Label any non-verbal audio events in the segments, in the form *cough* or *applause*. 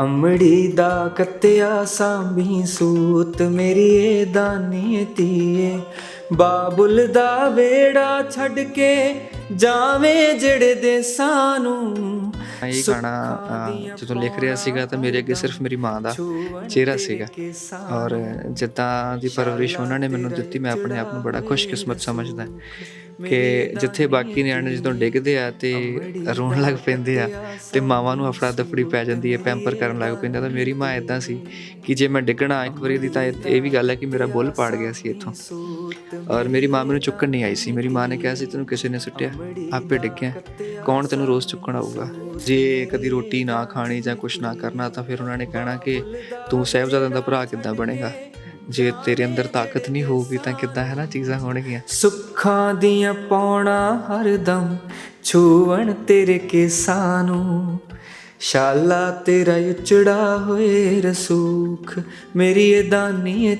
ਅੰਮੜੀ ਦਾ ਕੱਤਿਆ ਸਾਂਭੀ ਸੂਤ ਮੇਰੀ ਏ ਦਾਨੀ ਧੀਏ। ਬਾਬੁਲ ਦਾ ਵੇੜਾ ਛੱਡ ਕੇ ਜਾਵੇਂ ਜਿਹੜੇ ਦੇਸਾਂ ਨੂੰ। ਇਹ ਗਾਣਾ ਜਦੋਂ ਲਿਖ ਰਿਹਾ ਸੀਗਾ ਤਾਂ ਮੇਰੇ ਅੱਗੇ ਸਿਰਫ ਮੇਰੀ ਮਾਂ ਦਾ ਚਿਹਰਾ ਸੀਗਾ। ਔਰ ਜਿੱਦਾਂ ਦੀ ਪਰਵਰਿਸ਼ ਉਹਨਾਂ ਨੇ ਮੈਨੂੰ ਦਿੱਤੀ ਮੈਂ ਆਪਣੇ ਆਪ ਨੂੰ ਬੜਾ ਖੁਸ਼ਕਿਸਮਤ ਸਮਝਦਾ। ਕਿ ਜਿੱਥੇ ਬਾਕੀ ਨਿਆਣੇ ਜਦੋਂ ਡਿੱਗਦੇ ਆ ਤੇ ਰੋਣ ਲੱਗ ਪੈਂਦੇ ਆ ਤੇ ਮਾਵਾਂ ਨੂੰ ਅਫੜਾ ਦਫੜੀ ਪੈ ਜਾਂਦੀ ਹੈ ਪੈਂਪਰ ਕਰਨ ਲੱਗ ਪੈਂਦਾ ਤਾਂ ਮੇਰੀ ਮਾਂ ਇਦਾਂ ਸੀ ਕਿ ਜੇ ਮੈਂ ਡਿੱਗਣਾ ਇੱਕ ਵਾਰੀ ਦੀ ਤਾਂ ਇਹ ਇਹ ਵੀ ਗੱਲ ਹੈ ਕਿ ਮੇਰਾ ਬੁੱਲ ਪਾੜ ਗਿਆ ਸੀ ਇੱਥੋਂ। ਔਰ ਮੇਰੀ ਮਾਂ ਮੈਨੂੰ ਚੁੱਕਣ ਨਹੀਂ ਆਈ ਸੀ। ਮੇਰੀ ਮਾਂ ਨੇ ਕਿਹਾ ਸੀ ਤੈਨੂੰ ਕਿਸੇ ਨੇ ਸੁੱਟਿਆ ਆਪੇ ਡਿੱਗਿਆ। ਕੌਣ ਤੈਨੂੰ ਰੋਜ਼ ਚੁੱਕਣ ਆਊਗਾ ਜੇ ਕਦੀ ਰੋਟੀ ਨਾ ਖਾਣੀ ਜਾਂ ਕੁਛ ਨਾ ਕਰਨਾ ਤਾਂ ਫਿਰ ਉਹਨਾਂ ਨੇ ਕਹਿਣਾ ਕਿ ਤੂੰ ਸਾਹਿਬਜ਼ਾਦਿਆਂ ਦਾ ਭਰਾ ਕਿੱਦਾਂ ਬਣੇਗਾ? ਜੇ ਤੇਰੇ ਅੰਦਰ ਤਾਕਤ ਨਹੀਂ ਹੋਊਗੀ ਤਾਂ ਕਿੱਦਾਂ ਹੈ ਨਾ ਚੀਜ਼ਾਂ ਹੋਣਗੀਆਂ? ਸੁੱਖਾਂ ਦੀਆਂ ਪੌਣਾ ਹਰਦਮ ਛੂਵਣ ਤੇਰੇ ਕੇਸਾਂ ਨੂੰ। ਸ਼ਾਲਾ ਤੇਰਾ ਉਚੜਾ ਹੋਏ ਰਸੂਖ, ਮੇਰੀ ਇਹ ਦਾਨੀ ਏ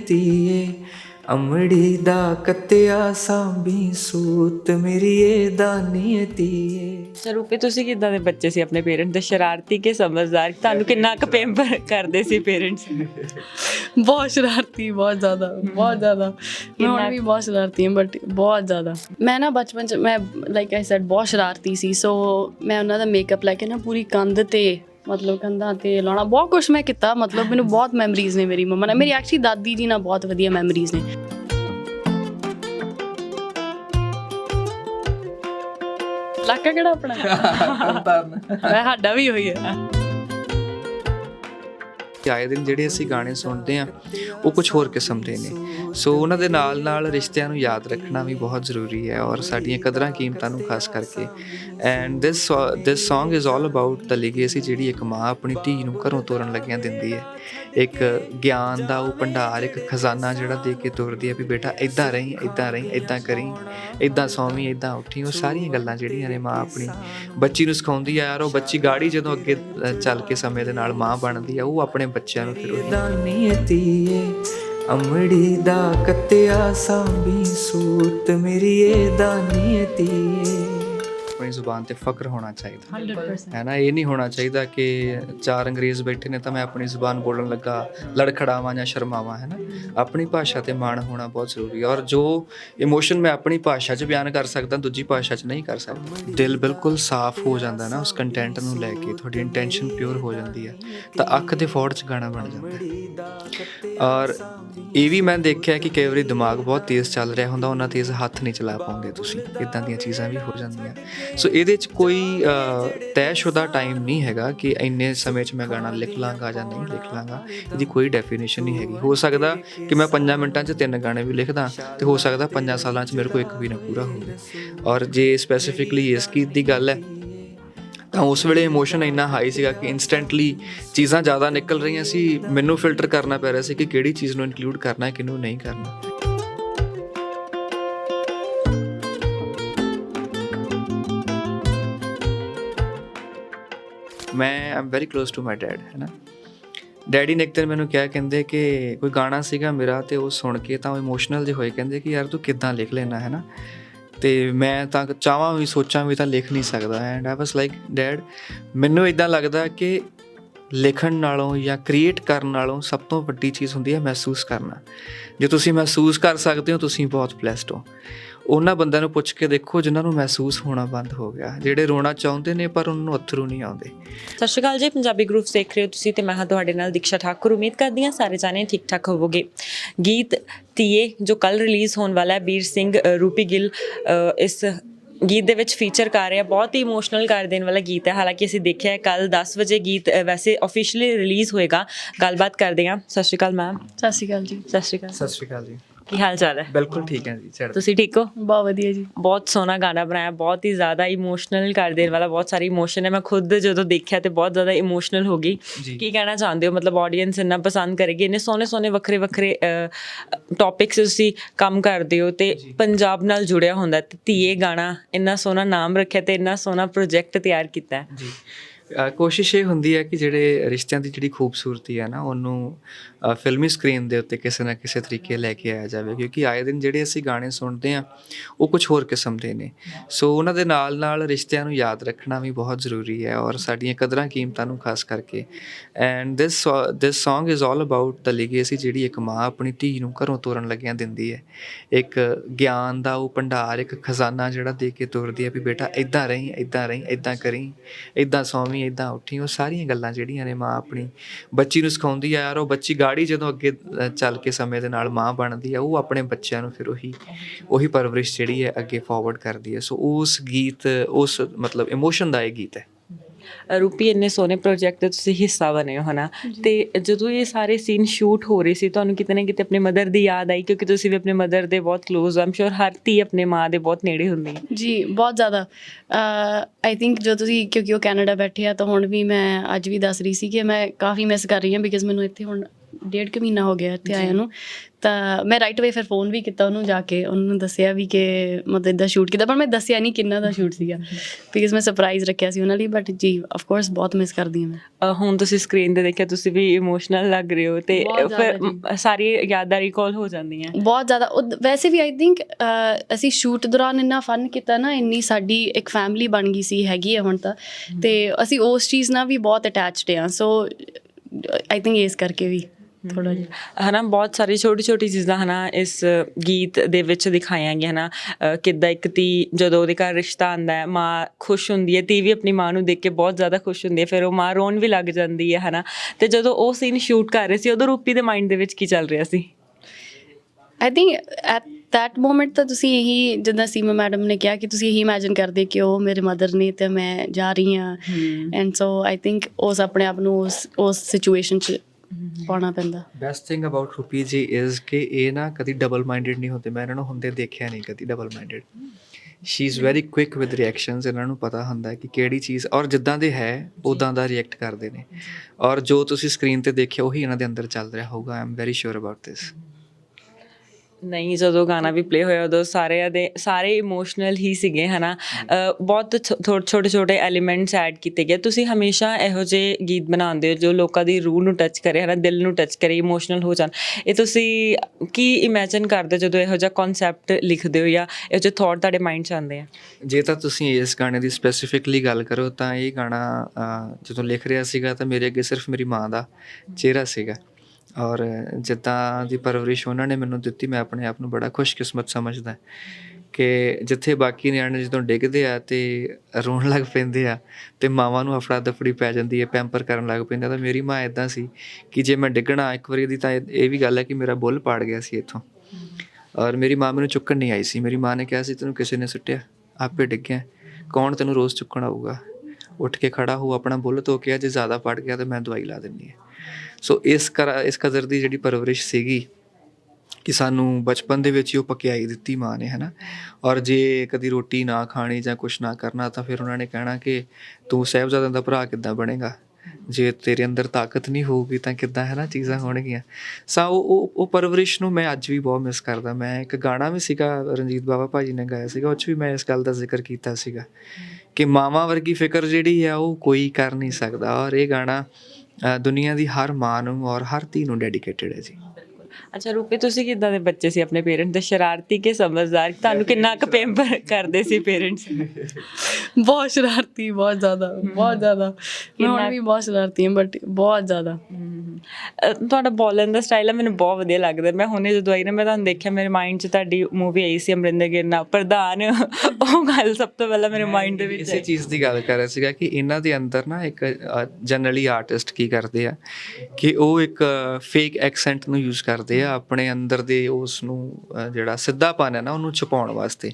ਅਮੜੀ ਦਾ ਕੱਤਿਆ ਸਾਂਭੀ ਸੂਤ ਮੇਰੀ ਇਹ ਦਾਨੀ ਏ ਧੀਏ। ਰੂਪੇ ਤੁਸੀਂ ਕਿੱਦਾਂ ਦੇ ਬੱਚੇ ਸੀ ਆਪਣੇ ਪੇਰੈਂਟਸ ਦੇ ਸ਼ਰਾਰਤੀ ਕਿ ਸਮਝਦਾਰ? ਤੁਹਾਨੂੰ ਕਿੰਨਾ ਕੁ ਪੇਂਪਰ ਕਰਦੇ ਸੀ ਪੇਰੈਂਟਸ ਬਹੁਤ ਸ਼ਰਾਰਤੀ ਬਹੁਤ ਜ਼ਿਆਦਾ ਬਹੁਤ ਜ਼ਿਆਦਾ। ਮੈਂ ਹੁਣ ਵੀ ਬਹੁਤ ਸ਼ਰਾਰਤੀ ਹਾਂ ਬਟ ਬਹੁਤ ਜ਼ਿਆਦਾ। ਮੈਂ ਨਾ ਬਚਪਨ ਚ ਮੈਂ ਲਾਈਕ ਆਈ ਸੈਡ ਬਹੁਤ ਸ਼ਰਾਰਤੀ ਸੀ। ਸੋ ਮੈਂ ਉਹਨਾਂ ਦਾ ਮੇਕਅਪ ਲੈ ਕੇ ਨਾ ਪੂਰੀ ਕੰਧ ਤੇ ਮਤਲਬ ਕੰਧਾਂ ਤੇ ਲਾਉਣਾ। ਬਹੁਤ ਕੁਝ ਮੈਂ ਕੀਤਾ ਮਤਲਬ ਮੈਨੂੰ ਬਹੁਤ ਮੈਮਰੀਜ਼ ਨੇ ਮੇਰੀ ਮੰਮਾ ਨਾਲ ਮੇਰੀ ਐਕਚੁਅਲੀ ਦਾਦੀ ਜੀ ਨਾਲ ਬਹੁਤ ਵਧੀਆ ਮੈਮਰੀਜ਼ ਨੇ। ਇਲਾਕਾ ਕਿਹੜਾ ਆਪਣਾ? *laughs* ਮੈਂ ਸਾਡਾ ਵੀ ਹੋਈ ਹੈ। ਕਿ ਆਏ ਦਿਨ ਜਿਹੜੇ ਅਸੀਂ ਗਾਣੇ ਸੁਣਦੇ ਆ ਉਹ ਕੁਝ ਹੋਰ ਕਿਸਮ ਦੇ ਨੇ। ਸੋ ਉਹਨਾਂ ਦੇ ਨਾਲ ਨਾਲ ਰਿਸ਼ਤਿਆਂ ਨੂੰ ਯਾਦ ਰੱਖਣਾ ਵੀ ਬਹੁਤ ਜ਼ਰੂਰੀ ਹੈ ਔਰ ਸਾਡੀਆਂ ਕਦਰਾਂ ਕੀਮਤਾਂ ਨੂੰ ਖਾਸ ਕਰਕੇ। And this this Song is all about the legacy ਜਿਹੜੀ ਇੱਕ ਮਾਂ ਆਪਣੀ ਧੀ ਨੂੰ ਘਰੋਂ ਤੋਰਨ ਲੱਗਿਆਂ ਦਿੰਦੀ ਹੈ। ਇੱਕ ਗਿਆਨ ਦਾ ਉਹ ਭੰਡਾਰ, ਇੱਕ ਖਜ਼ਾਨਾ ਜਿਹੜਾ ਦੇ ਕੇ ਤੁਰਦੀ ਹੈ ਵੀ ਬੇਟਾ ਇਦਾਂ ਰਹੀਂ ਇਦਾਂ ਰਹੀਂ ਇਦਾਂ ਕਰੀ ਇਦਾਂ ਸੌਵੀਂ ਇਦਾਂ ਉੱਠੀ, ਉਹ ਸਾਰੀਆਂ ਗੱਲਾਂ ਜਿਹੜੀਆਂ ਨੇ ਮਾਂ ਆਪਣੀ ਬੱਚੀ ਨੂੰ ਸਿਖਾਉਂਦੀ ਆ ਯਾਰ, ਉਹ ਬੱਚੀ ਗਾੜੀ ਜਦੋਂ ਅੱਗੇ ਚੱਲ ਕੇ ਸਮੇਂ ਦੇ ਨਾਲ ਮਾਂ ਬਣਦੀ ਆ, ਉਹ ਆਪਣੇ ਬੱਚਿਆਂ ਨੂੰ ਫਿਰ ਉਹੀ ਦਾਨੀ ਅਮੜੀ ਦਾ ਕਤਿਆ ਸਾਂਭੀ ਸੂਤ ਮੇਰੀ ਏ ਦਾਨੀ ਆਪਣੀ ਜ਼ੁਬਾਨ ਤੇ ਫਖਰ ਹੋਣਾ ਚਾਹੀਦਾ। 100% ਹੈ ਨਾ? ਇਹ ਨਹੀਂ ਹੋਣਾ ਚਾਹੀਦਾ ਕਿ ਚਾਰ ਅੰਗਰੇਜ਼ ਬੈਠੇ ਨੇ ਤਾਂ ਮੈਂ ਆਪਣੀ ਜ਼ੁਬਾਨ ਬੋਲਣ ਲੱਗਾ ਲੜਖੜਾਵਾਂ ਜਾਂ ਸ਼ਰਮਾਵਾਂ ਹੈ ਨਾ? ਆਪਣੀ ਭਾਸ਼ਾ ਤੇ ਮਾਣ ਹੋਣਾ ਬਹੁਤ ਜ਼ਰੂਰੀ ਹੈ। ਔਰ ਜੋ ਇਮੋਸ਼ਨ ਮੈਂ ਆਪਣੀ ਭਾਸ਼ਾ 'ਚ ਬਿਆਨ ਕਰ ਸਕਦਾ ਦੂਜੀ ਭਾਸ਼ਾ 'ਚ ਨਹੀਂ ਕਰ ਸਕਦਾ। ਦਿਲ ਬਿਲਕੁਲ ਸਾਫ਼ ਹੋ ਜਾਂਦਾ ਨਾ ਉਸ ਕੰਟੈਂਟ ਨੂੰ ਲੈ ਕੇ ਤੁਹਾਡੀ ਇੰਟੈਂਸ਼ਨ ਪਿਓਰ ਹੋ ਜਾਂਦੀ ਹੈ ਤਾਂ ਅੱਖ ਦੇ ਫੋੜ 'ਚ ਗਾਣਾ ਬਣ ਜਾਂਦਾ ਹੈ। ਔਰ ਇਹ ਵੀ ਮੈਂ ਦੇਖਿਆ ਕਿ ਕਈ ਵਾਰੀ ਦਿਮਾਗ ਬਹੁਤ ਤੇਜ਼ ਚੱਲ ਰਿਹਾ ਹੁੰਦਾ ਉਹਨਾਂ ਤੇਜ਼ ਹੱਥ ਨਹੀਂ ਚਲਾ ਪਾਉਂਦੇ ਤੁਸੀਂ। ਇਦਾਂ ਦੀਆਂ ਚੀਜ਼ਾਂ ਵੀ ਹੋ ਜਾਂਦੀਆਂ। ਸੋ ਇਹਦੇ 'ਚ ਕੋਈ ਤੈਅਸ਼ੁਦਾ ਟਾਈਮ ਨਹੀਂ ਹੈਗਾ ਕਿ ਇੰਨੇ ਸਮੇਂ 'ਚ ਮੈਂ ਗਾਣਾ ਲਿਖ ਲਾਂਗਾ ਜਾਂ ਨਹੀਂ ਲਿਖ ਲਾਂਗਾ। ਇਹਦੀ ਕੋਈ ਡੈਫੀਨੇਸ਼ਨ ਨਹੀਂ ਹੈਗੀ। ਹੋ ਸਕਦਾ ਕਿ ਮੈਂ 5 ਮਿੰਟਾਂ 'ਚ ਤਿੰਨ ਗਾਣੇ ਵੀ ਲਿਖਦਾ ਤੇ ਹੋ ਸਕਦਾ 5 ਸਾਲਾਂ 'ਚ ਮੇਰੇ ਕੋਲ ਇੱਕ ਵੀ ਨਾ ਪੂਰਾ ਹੋਵੇ। ਔਰ ਜੇ ਸਪੈਸੀਫਿਕਲੀ ਇਸ ਗੀਤ ਦੀ ਗੱਲ ਹੈ, ਤਾਂ ਉਸ ਵੇਲੇ ਇਮੋਸ਼ਨ ਇੰਨਾ ਹਾਈ ਸੀਗਾ ਕਿ ਇਨਸਟੈਂਟਲੀ ਚੀਜ਼ਾਂ ਜ਼ਿਆਦਾ ਨਿਕਲ ਰਹੀਆਂ ਸੀ। ਮੈਨੂੰ ਫਿਲਟਰ ਕਰਨਾ ਪੈ ਰਿਹਾ ਸੀ ਕਿ ਕਿਹੜੀ ਚੀਜ਼ ਨੂੰ ਇਨਕਲੂਡ ਕਰਨਾ ਹੈ, ਕਿਹਨੂੰ ਨਹੀਂ ਕਰਨਾ। ਮੈਂ I'm very close to my dad ਹੈ ਨਾ? ਡੈਡੀ ਨੇ ਇੱਕ ਦਿਨ ਮੈਨੂੰ ਕਿਹਾ, ਕਹਿੰਦੇ ਕਿ ਕੋਈ ਗਾਣਾ ਸੀਗਾ ਮੇਰਾ ਤੇ ਉਹ ਸੁਣ ਕੇ ਤਾਂ ਉਹ ਇਮੋਸ਼ਨਲ ਜਿਹੇ ਹੋਏ, ਕਹਿੰਦੇ ਕਿ ਯਾਰ ਤੂੰ ਕਿੱਦਾਂ ਲਿਖ ਲੈਣਾ ਹੈ ਨਾ? ਤੇ ਮੈਂ ਤਾਂ ਚਾਹਾਂ ਵੀ, ਸੋਚਾਂ ਵੀ ਤਾਂ ਲਿਖ ਨਹੀਂ ਸਕਦਾ and I was like dad ਮੈਨੂੰ ਇਦਾਂ ਲੱਗਦਾ ਕਿ ਲਿਖਣ ਨਾਲੋਂ ਜਾਂ ਕ੍ਰੀਏਟ ਕਰਨ ਨਾਲੋਂ ਸਭ ਤੋਂ ਵੱਡੀ ਚੀਜ਼ ਹੁੰਦੀ ਹੈ ਮਹਿਸੂਸ ਕਰਨਾ। ਜੇ ਤੁਸੀਂ ਮਹਿਸੂਸ ਕਰ ਸਕਦੇ ਹੋ, ਤੁਸੀਂ ਬਹੁਤ ਬlesed ਹੋ। ਉਹਨਾਂ ਬੰਦਿਆਂ ਨੂੰ ਪੁੱਛ ਕੇ ਦੇਖੋ ਜਿਨ੍ਹਾਂ ਨੂੰ ਮਹਿਸੂਸ ਹੋਣਾ ਬੰਦ ਹੋ ਗਿਆ। ਜਿਹੜੇ ਰੋਣਾ ਚਾਹੁੰਦੇ ਨੇ ਪਰ ਉਹਨਾਂ ਨੂੰ ਅਥਰੂ ਨਹੀਂ ਆਉਂਦੇ। ਸਤਿ ਸ਼੍ਰੀ ਅਕਾਲ ਜੀ ਪੰਜਾਬੀ ਗਰੁੱਪ ਦੇਖ ਰਹੇ ਹੋ ਤੁਸੀਂ ਤੇ ਮੈਂ ਹਾਂ ਤੁਹਾਡੇ ਨਾਲ ਦੀਕਸ਼ਾ ਠਾਕੁਰ। ਉਮੀਦ ਕਰਦੀ ਹਾਂ ਸਾਰੇ ਜਾਣੇ ਠੀਕ ਠਾਕ ਹੋਵੋਗੇ। ਗੀਤ ਤੀਏ ਜੋ ਕੱਲ ਰਿਲੀਜ਼ ਹੋਣ ਵਾਲਾ ਹੈ ਵੀਰ ਸਿੰਘ ਰੂਪੀ ਗਿੱਲ ਇਸ ਗੀਤ ਦੇ ਵਿੱਚ ਫੀਚਰ ਕਰ ਰਿਹਾ। ਬਹੁਤ ਹੀ ਇਮੋਸ਼ਨਲ ਕਰ ਦੇਣ ਵਾਲਾ ਗੀਤ ਹੈ। ਹਾਲਾਂਕਿ ਅਸੀਂ ਦੇਖਿਆ ਕੱਲ 10 ਵਜੇ ਗੀਤ ਵੈਸੇ ਆਫੀਸ਼ੀਅਲੀ ਰਿਲੀਜ਼ ਹੋਏਗਾ। ਗੱਲਬਾਤ ਕਰਦੇ ਹਾਂ। ਸਤਿ ਸ਼੍ਰੀ ਅਕਾਲ ਮੈਮ ਸਤਿ ਸ਼੍ਰੀ ਅਕਾਲ ਜੀ। ਸਤਿ ਸ਼੍ਰੀ ਅਕਾਲ। ਸਤਿ ਸ਼੍ਰੀ ਅਕਾਲ ਜੀ। ਕੀ ਹਾਲ ਚਾਲ ਹੈ? ਬਿਲਕੁਲ ਠੀਕ ਹੈ ਜੀ ਚੜ੍ਹਦੀ ਤੁਸੀਂ ਠੀਕ ਹੋ? ਬਹੁਤ ਵਧੀਆ ਜੀ। ਬਹੁਤ ਸੋਹਣਾ ਗਾਣਾ ਬਣਾਇਆ ਬਹੁਤ ਹੀ ਜ਼ਿਆਦਾ ਇਮੋਸ਼ਨਲ ਕਰ ਦੇਣ ਵਾਲਾ ਬਹੁਤ ਸਾਰੀ ਇਮੋਸ਼ਨ ਹੈ। ਮੈਂ ਖੁਦ ਜਦੋਂ ਦੇਖਿਆ ਤੇ ਬਹੁਤ ਜ਼ਿਆਦਾ ਇਮੋਸ਼ਨਲ ਹੋ ਗਈ। ਕੀ ਕਹਿਣਾ ਚਾਹੁੰਦੇ ਹੋ? ਮਤਲਬ ਆਡੀਅנס ਇੰਨਾ ਪਸੰਦ ਕਰੇਗੀ ਇੰਨੇ ਸੋਹਣੇ ਸੋਹਣੇ ਵੱਖਰੇ ਵੱਖਰੇ ਟੌਪਿਕਸ ਤੁਸੀਂ ਕੰਮ ਕਰਦੇ ਹੋ ਤੇ ਪੰਜਾਬ ਨਾਲ ਜੁੜਿਆ ਹੁੰਦਾ ਤੇ ਧੀਏ ਗਾਣਾ ਇੰਨਾ ਸੋਹਣਾ ਨਾਮ ਰੱਖਿਆ ਤੇ ਇੰਨਾ ਸੋਹਣਾ ਪ੍ਰੋਜੈਕਟ ਤਿਆਰ ਕੀਤਾ ਹੈ। ਜੀ। ਕੋਸ਼ਿਸ਼ ਇਹ ਹੁੰਦੀ ਹੈ ਕਿ ਜਿਹੜੇ ਰਿਸ਼ਤਿਆਂ ਦੀ ਜਿਹੜੀ ਖੂਬਸੂਰਤੀ ਹੈ ਨਾ, ਉਹਨੂੰ ਫਿਲਮੀ ਸਕਰੀਨ ਦੇ ਉੱਤੇ ਕਿਸੇ ਨਾ ਕਿਸੇ ਤਰੀਕੇ ਲੈ ਕੇ ਆਇਆ ਜਾਵੇ, ਕਿਉਂਕਿ ਆਏ ਦਿਨ ਜਿਹੜੇ ਅਸੀਂ ਗਾਣੇ ਸੁਣਦੇ ਆ ਉਹ ਕੁਝ ਹੋਰ ਕਿਸਮ ਦੇ ਨੇ। ਸੋ ਉਹਨਾਂ ਦੇ ਨਾਲ ਨਾਲ ਰਿਸ਼ਤਿਆਂ ਨੂੰ ਯਾਦ ਰੱਖਣਾ ਵੀ ਬਹੁਤ ਜ਼ਰੂਰੀ ਹੈ ਔਰ ਸਾਡੀਆਂ ਕਦਰਾਂ ਕੀਮਤਾਂ ਨੂੰ ਖਾਸ ਕਰਕੇ। And this this Song is all about the legacy ਜਿਹੜੀ ਇੱਕ ਮਾਂ ਆਪਣੀ ਧੀ ਨੂੰ ਘਰੋਂ ਤੋਰਨ ਲੱਗਿਆਂ ਦਿੰਦੀ ਹੈ। ਇੱਕ ਗਿਆਨ ਦਾ ਉਹ ਭੰਡਾਰ, ਇੱਕ ਖਜ਼ਾਨਾ ਜਿਹੜਾ ਦੇ ਕੇ ਤੋਰਦੀ ਹੈ ਵੀ ਬੇਟਾ ਇਦਾਂ ਰਹੀਂ ਇਦਾਂ ਰਹੀਂ ਇਦਾਂ ਕਰੀ ਇਦਾਂ ਸੌਵੀਂ ਇਦਾਂ ਉੱਠੀ, ਉਹ ਸਾਰੀਆਂ ਗੱਲਾਂ ਜਿਹੜੀਆਂ ਨੇ ਮਾਂ ਆਪਣੀ ਬੱਚੀ ਨੂੰ ਸਿਖਾਉਂਦੀ ਆ, ਯਾਰ ਉਹ ਬੱਚੀ ਗਾੜੀ ਜਦੋਂ ਅੱਗੇ ਚੱਲ ਕੇ ਸਮੇਂ ਦੇ ਨਾਲ ਮਾਂ ਬਣਦੀ ਆ, ਉਹ ਆਪਣੇ ਬੱਚਿਆਂ ਨੂੰ ਫਿਰ ਉਹੀ ਉਹੀ ਪਰਵਰਿਸ਼ ਜਿਹੜੀ ਹੈ ਅੱਗੇ ਫਾਰਵਰਡ ਕਰਦੀ ਹੈ। ਸੋ ਉਸ ਗੀਤ, ਉਸ ਮਤਲਬ ਇਮੋਸ਼ਨ ਦਾ ਇਹ ਗੀਤ ਹੈ। ਰੂਪੀ ਇੰਨੇ ਸੋਹਣੇ ਪ੍ਰੋਜੈਕਟ ਦੇ ਤੁਸੀਂ ਹਿੱਸਾ ਬਣੇ ਹੋ ਹਨਾ? ਤੇ ਜਦੋਂ ਇਹ ਸਾਰੇ ਸੀਨ ਸ਼ੂਟ ਹੋ ਰਹੇ ਸੀ ਤੁਹਾਨੂੰ ਕਿਤੇ ਨਾ ਕਿਤੇ ਆਪਣੇ ਮਦਰ ਦੀ ਯਾਦ ਆਈ? ਕਿਉਂਕਿ ਤੁਸੀਂ ਵੀ ਆਪਣੇ ਮਦਰ ਦੇ ਬਹੁਤ ক্লোਜ਼ ਆਮ ਸ਼ੋਰ ਹਰ ਧੀ ਆਪਣੇ ਮਾਂ ਦੇ ਬਹੁਤ ਨੇੜੇ ਹੁੰਦੀ ਹੈ। ਜੀ ਬਹੁਤ ਜ਼ਿਆਦਾ। ਆਈ ਥਿੰਕ ਜੋ ਤੁਸੀਂ ਕਿਉਂਕਿ ਉਹ ਕੈਨੇਡਾ ਬੈਠੇ ਆ ਤਾਂ ਹੁਣ ਵੀ ਮੈਂ ਅੱਜ ਵੀ ਦੱਸ ਰਹੀ ਸੀ ਕਿ ਮੈਂ ਕਾਫੀ ਮਿਸ ਕਰ ਰਹੀ ਹਾਂ ਬਿਕਾਜ਼ ਮੈਨੂੰ ਇੱਥੇ ਹੁਣ ਡੇਢ ਕੁ ਮਹੀਨਾ ਹੋ ਗਿਆ ਇੱਥੇ ਆਇਆ ਨੂੰ ਤਾਂ ਮੈਂ ਰਾਈਟ ਅਵੇ ਫਿਰ ਫੋਨ ਵੀ ਕੀਤਾ ਉਹਨੂੰ ਜਾ ਕੇ ਉਹਨੂੰ ਦੱਸਿਆ ਵੀ ਕਿ ਮਤਲਬ ਇਦਾਂ ਸ਼ੂਟ ਕੀਤਾ ਪਰ ਮੈਂ ਦੱਸਿਆ ਨਹੀਂ ਕਿੰਨਾ ਦਾ ਸ਼ੂਟ ਸੀਗਾ। ਬਿਕਾਜ਼ ਮੈਂ ਸਰਪ੍ਰਾਈਜ਼ ਰੱਖਿਆ ਸੀ ਉਹਨਾਂ ਲਈ ਬਟ ਜੀ ਆਫ ਕੋਰਸ ਬਹੁਤ ਮਿਸ ਕਰਦੀ ਹਾਂ ਮੈਂ। ਹੁਣ ਤੁਸੀਂ ਸਕਰੀਨ ਤੇ ਦੇਖਿਆ ਤੁਸੀਂ ਵੀ ਇਮੋਸ਼ਨਲ ਲੱਗ ਰਹੇ ਹੋ ਤੇ ਫਿਰ ਸਾਰੀ ਯਾਦਾਂ ਰੀਕਾਲ ਹੋ ਜਾਂਦੀਆਂ। ਬਹੁਤ ਜ਼ਿਆਦਾ ਵੈਸੇ ਵੀ ਆਈ ਥਿੰਕ ਅਸੀਂ ਸ਼ੂਟ ਦੌਰਾਨ ਇੰਨਾ ਫਨ ਕੀਤਾ ਨਾ ਇੰਨੀ ਸਾਡੀ ਇੱਕ ਫੈਮਿਲੀ ਬਣ ਗਈ ਸੀ ਹੈਗੀ ਹੈ ਹੁਣ ਤਾਂ। ਤੇ ਅਸੀਂ ਉਸ ਚੀਜ਼ ਨਾਲ ਵੀ ਬਹੁਤ ਅਟੈਚਡ ਆ ਸੋ ਆਈ ਥਿੰਕ ਇਸ ਕਰਕੇ ਵੀ। ਥੋੜਾ ਜਿਹਾ। ਹਨਾ ਬਹੁਤ ਸਾਰੀ ਛੋਟੀ ਛੋਟੀ ਚੀਜ਼ਾਂ ਹਨਾ ਇਸ ਗੀਤ ਦੇ ਵਿੱਚ ਦਿਖਾਈਆਂ ਗਈਆਂ ਹਨਾ। ਕਿੱਦਾਂ ਇੱਕ ਧੀ ਜਦੋਂ ਉਹਦੇ ਘਰ ਰਿਸ਼ਤਾ ਆਂਦਾ ਹੈ ਮਾਂ ਖੁਸ਼ ਹੁੰਦੀ ਹੈ ਧੀ ਵੀ ਆਪਣੀ ਮਾਂ ਨੂੰ ਦੇਖ ਕੇ ਬਹੁਤ ਜ਼ਿਆਦਾ ਖੁਸ਼ ਹੁੰਦੀ ਹੈ ਫਿਰ ਉਹ ਮਾਂ ਰੋਣ ਵੀ ਲੱਗ ਜਾਂਦੀ ਹੈ ਹਨਾ। ਤੇ ਜਦੋਂ ਉਹ ਸੀਨ ਸ਼ੂਟ ਕਰ ਰਹੇ ਸੀ ਉਦੋਂ ਰੂਪੀ ਦੇ ਮਾਈਂਡ ਦੇ ਵਿੱਚ ਕੀ ਚੱਲ ਰਿਹਾ ਸੀ? I think at that moment ਤਾਂ ਤੁਸੀਂ ਇਹੀ ਜਿੱਦਾਂ ਸੀਮਾ ਮੈਡਮ ਨੇ ਕਿਹਾ ਕਿ ਤੁਸੀਂ ਇਹੀ ਇਮੇਜਿਨ ਕਰਦੇ ਕਿ ਉਹ ਮੇਰੇ ਮਦਰ ਨੇ ਤੇ ਮੈਂ ਜਾ ਰਹੀ ਹਾਂ। ਐਂਡ ਸੋ ਆਈ ਥਿੰਕ ਉਸ ਆਪਣੇ ਆਪ ਨੂੰ ਉਸ ਉਸ ਸਿਚੁਏਸ਼ਨ 'ਚ ਪਾਉਣਾ ਪੈਂਦਾ। ਬੈਸਟ ਥਿੰਗ ਅਬਾਊਟ ਰੂਪੀ ਜੀ ਇਜ਼ ਕਿ ਇਹ ਨਾ ਕਦੀ ਡਬਲ ਮਾਈਂਡਡ ਨਹੀਂ ਹੁੰਦੇ। ਮੈਂ ਇਹਨਾਂ ਨੂੰ ਹੁੰਦੇ ਦੇਖਿਆ ਨਹੀਂ ਕਦੀ double minded she is very quick with reactions ਇਹਨਾਂ ਨੂੰ ਪਤਾ ਹੁੰਦਾ ਕਿ ਕਿਹੜੀ ਚੀਜ਼ ਔਰ ਜਿੱਦਾਂ ਦੇ ਹੈ ਉਦਾਂ ਦਾ ਰਿਐਕਟ ਕਰਦੇ ਨੇ। ਔਰ ਜੋ ਤੁਸੀਂ ਸਕਰੀਨ ਤੇ ਦੇਖਿਆ ਉਹੀ ਇਹਨਾਂ ਦੇ ਅੰਦਰ ਚੱਲ ਰਿਹਾ ਹੋਊਗਾ। I am very sure about this ਨਹੀਂ ਜਦੋਂ ਗਾਣਾ ਵੀ ਪਲੇ ਹੋਇਆ ਉਦੋਂ ਸਾਰਿਆਂ ਦੇ ਸਾਰੇ ਇਮੋਸ਼ਨਲ ਹੀ ਸੀਗੇ ਹਨਾ? ਅ, ਬਹੁਤ ਛੋਟੇ ਛੋਟੇ ਐਲੀਮੈਂਟਸ ਐਡ ਕੀਤੇ ਗਏ। ਤੁਸੀਂ ਹਮੇਸ਼ਾ ਇਹੋ ਜਿਹੇ ਗੀਤ ਬਣਾਉਂਦੇ ਹੋ ਜੋ ਲੋਕਾਂ ਦੀ ਰੂਹ ਨੂੰ ਟੱਚ ਕਰੇ ਹਨਾ? ਦਿਲ ਨੂੰ ਟੱਚ ਕਰੇ ਇਮੋਸ਼ਨਲ ਹੋ ਜਾਣ। ਇਹ ਤੁਸੀਂ ਕੀ ਇਮੇਜਿਨ ਕਰਦੇ ਹੋ ਜਦੋਂ ਇਹੋ ਜਿਹਾ ਕਨਸੈਪਟ ਲਿਖਦੇ ਹੋ ਜਾਂ ਇਹੋ ਜਿਹੇ ਥਾਟ ਤੁਹਾਡੇ ਮਾਈਂਡ 'ਚ ਆਉਂਦੇ ਆ? ਜੇ ਤਾਂ ਤੁਸੀਂ ਇਸ ਗਾਣੇ ਦੀ ਸਪੈਸੀਫਿਕਲੀ ਗੱਲ ਕਰੋ ਤਾਂ ਇਹ ਗਾਣਾ ਅਹ, ਜਦੋਂ ਲਿਖ ਰਿਹਾ ਸੀਗਾ ਤਾਂ ਮੇਰੇ ਅੱਗੇ ਸਿਰਫ ਮੇਰੀ ਮਾਂ ਦਾ ਚਿਹਰਾ ਸੀਗਾ। ਔਰ ਜਿੱਦਾਂ ਦੀ ਪਰਵਰਿਸ਼ ਉਹਨਾਂ ਨੇ ਮੈਨੂੰ ਦਿੱਤੀ ਮੈਂ ਆਪਣੇ ਆਪ ਨੂੰ ਬੜਾ ਖੁਸ਼ਕਿਸਮਤ ਸਮਝਦਾ ਕਿ ਜਿੱਥੇ ਬਾਕੀ ਨਿਆਣੇ ਜਦੋਂ ਡਿੱਗਦੇ ਆ ਤੇ ਰੋਣ ਲੱਗ ਪੈਂਦੇ ਆ ਤੇ ਮਾਵਾਂ ਨੂੰ ਅਫੜਾ ਦਫੜੀ ਪੈ ਜਾਂਦੀ ਹੈ ਪੈਂਪਰ ਕਰਨ ਲੱਗ ਪੈਂਦਾ ਤਾਂ ਮੇਰੀ ਮਾਂ ਇਦਾਂ ਸੀ ਕਿ ਜੇ ਮੈਂ ਡਿੱਗਣਾ ਇੱਕ ਵਾਰੀ ਦੀ ਤਾਂ ਇਹ ਵੀ ਗੱਲ ਹੈ ਕਿ ਮੇਰਾ ਬੁੱਲ ਪਾੜ ਗਿਆ ਸੀ ਇੱਥੋਂ। ਔਰ ਮੇਰੀ ਮਾਂ ਮੈਨੂੰ ਚੁੱਕਣ ਨਹੀਂ ਆਈ ਸੀ ਮੇਰੀ ਮਾਂ ਨੇ ਕਿਹਾ ਸੀ ਤੈਨੂੰ ਕਿਸੇ ਨੇ ਸੁੱਟਿਆ? ਆਪੇ ਡਿੱਗਿਆ ਕੌਣ ਤੈਨੂੰ ਰੋਜ਼ ਚੁੱਕਣ ਆਊਗਾ? ਉੱਠ ਕੇ ਖੜਾ ਹੋ ਆਪਣਾ ਬੁੱਲ ਧੋ ਕੇ ਆ, ਜੇ ਜ਼ਿਆਦਾ ਪੜ ਗਿਆ ਤਾਂ ਮੈਂ ਦਵਾਈ ਲਾ ਦਿੰਨੀ ਹੈ। ਸੋ ਇਸ ਕਰ, ਇਸ ਕਦਰ ਦੀ ਜਿਹੜੀ ਪਰਵਰਿਸ਼ ਸੀਗੀ ਕਿ ਸਾਨੂੰ ਬਚਪਨ ਦੇ ਵਿੱਚ ਹੀ ਉਹ ਪਕਿਆਈ ਦਿੱਤੀ ਮਾਂ ਨੇ, ਹਨਾ? ਔਰ ਜੇ ਕਦੀ ਰੋਟੀ ਨਾ ਖਾਣੀ ਜਾਂ ਕੁਛ ਨਾ ਕਰਨਾ ਤਾਂ ਫਿਰ ਉਹਨਾਂ ਨੇ ਕਹਿਣਾ ਕਿ ਤੂੰ ਸਾਹਿਬਜ਼ਾਦਿਆਂ ਦਾ ਭਰਾ ਕਿੱਦਾਂ ਬਣੇਗਾ? ਜੇ ਤੇਰੇ ਅੰਦਰ ਤਾਕਤ ਨਹੀਂ ਹੋਊਗੀ ਤਾਂ ਕਿੱਦਾਂ ਹੈ ਨਾ ਚੀਜ਼ਾਂ ਹੋਣਗੀਆਂ? ਸਾ ਉਹ ਉਹ ਉਹ ਪਰਵਰਿਸ਼ ਨੂੰ ਮੈਂ ਅੱਜ ਵੀ ਬਹੁਤ ਮਿਸ ਕਰਦਾ। ਮੈਂ ਇੱਕ ਗਾਣਾ ਵੀ ਸੀਗਾ, ਰਣਜੀਤ ਬਾਬਾ ਭਾਜੀ ਨੇ ਗਾਇਆ ਸੀਗਾ, ਉਹ 'ਚ ਵੀ ਮੈਂ ਇਸ ਗੱਲ ਦਾ ਜ਼ਿਕਰ ਕੀਤਾ ਸੀਗਾ ਕਿ ਮਾਵਾਂ ਵਰਗੀ ਫਿਕਰ ਜਿਹੜੀ ਆ ਉਹ ਕੋਈ ਕਰ ਨਹੀਂ ਸਕਦਾ। ਔਰ ਇਹ ਗਾਣਾ ਦੁਨੀਆ ਦੀ ਹਰ ਮਾਂ ਨੂੰ ਔਰ ਹਰ ਧੀ ਨੂੰ ਡੈਡੀਕੇਟਡ ਹੈ ਜੀ। ਅੱਛਾ ਰੂਪੀ ਤੁਸੀਂ ਕਿੱਦਾਂ ਦੇ ਬੱਚੇ ਸੀ ਆਪਣੇ ਪੇਰੈਂਟਸ ਦੇ? ਸ਼ਰਾਰਤੀ ਕੇ ਸਮਝਦਾਰ? ਤੁਹਾਨੂੰ ਕਿੰਨਾ ਕੁ ਪੇਂਪਰ ਕਰਦੇ ਸੀ ਪੇਰੈਂਟਸ ਬਹੁਤ ਸ਼ਰਾਰਤੀ ਬਹੁਤ ਜ਼ਿਆਦਾ ਬਹੁਤ ਜ਼ਿਆਦਾ। ਮੈਂ ਹੁਣ ਵੀ ਬਹੁਤ ਸ਼ਰਾਰਤੀ ਹਾਂ ਬਟ ਬਹੁਤ ਜ਼ਿਆਦਾ। ਤੁਹਾਡਾ ਬੋਲਣ ਦਾ ਸਟਾਈਲ ਹੈ ਮੈਨੂੰ ਬਹੁਤ ਵਧੀਆ ਲੱਗਦਾ। ਮੈਂ ਹੁਣੇ ਜਦੋਂ ਆਈ ਨਾ ਮੈਂ ਤੁਹਾਨੂੰ ਦੇਖਿਆ ਮੇਰੇ ਮਾਈਂਡ 'ਚ ਤੁਹਾਡੀ ਮੂਵੀ ਆਈ ਸੀ ਅਮਰਿੰਦਰ ਗਿਰ ਨਾਲ ਪ੍ਰਧਾਨ। ਉਹ ਗੱਲ ਸਭ ਤੋਂ ਪਹਿਲਾਂ ਮੇਰੇ ਮਾਈਂਡ ਦੇ ਵਿੱਚ ਇਸੇ ਚੀਜ਼ ਦੀ ਗੱਲ ਕਰ ਰਿਹਾ ਸੀਗਾ ਕਿ ਇਹਨਾਂ ਦੇ ਅੰਦਰ ਨਾ ਇੱਕ ਜਨਰਲੀ ਆਰਟਿਸਟ ਕੀ ਕਰਦੇ ਆ ਕਿ ਉਹ ਇੱਕ ਫੇਕ ਐਕਸੈਂਟ ਨੂੰ ਯੂਜ਼ ਕਰਦੇ ਆ। ਆਪਣੇ ਅੰਦਰ ਦੇ ਉਸ ਨੂੰ ਜਿਹੜਾ ਸਿੱਧਾਪਨ ਹੈ ਨਾ, ਉਹਨੂੰ ਛੁਪਾਉਣ ਵਾਸਤੇ।